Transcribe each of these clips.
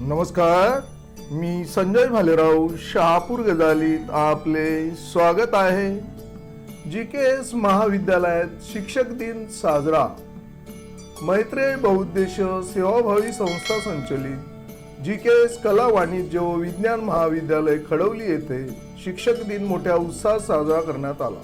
नमस्कार मी संजय भालेराव शहापूर गजालीत आपले स्वागत आहे. जी के एस महाविद्यालयात शिक्षक दिन साजरा. मैत्रेय बहुद्देश सेवाभावी संस्था संचलित जी के एस कला वाणिज्य व विज्ञान महाविद्यालय खडवली येथे शिक्षक दिन मोठ्या उत्साहात साजरा करण्यात आला.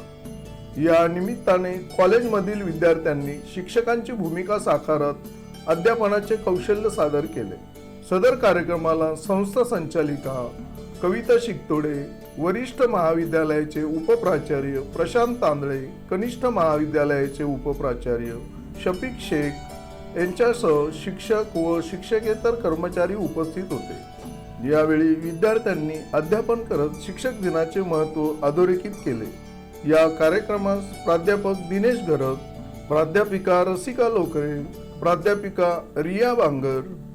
या निमित्ताने कॉलेजमधील विद्यार्थ्यांनी शिक्षकांची भूमिका साकारत अध्यापनाचे कौशल्य सादर केले. सदर कार्यक्रमाला संस्था संचालिका कविता शिकतोडे वरिष्ठ महाविद्यालयाचे उपप्राचार्य प्रशांत तांदळे कनिष्ठ महाविद्यालयाचे उपप्राचार्य शफिक शेख यांच्यासह शिक्षक व शिक्षकेतर कर्मचारी उपस्थित होते. यावेळी विद्यार्थ्यांनी अध्यापन करत शिक्षक दिनाचे महत्त्व अधोरेखित केले. या कार्यक्रमास प्राध्यापक दिनेश गरग प्राध्यापिका रसिका लोकरे प्राध्यापिका रिया बांगर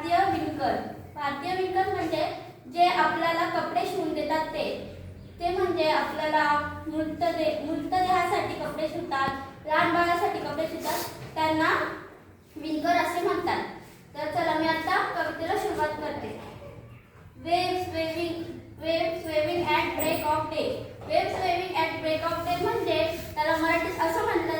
भारतीय विणकर भारतीय विणकर म्हणजे जे आपल्याला कपडे शिवून देतात ते. ते म्हणजे आपल्याला मृतदे मृतदेहासाठी कपडे शिवतात लहान बाळासाठी कपडे शिवतात त्यांना विणकर असे म्हणतात. तर चला मी आता कवितेला सुरुवात करते. Waves waving waves waving at break of day waves waving at break of day म्हणजे त्याला मराठीत असं म्हणतात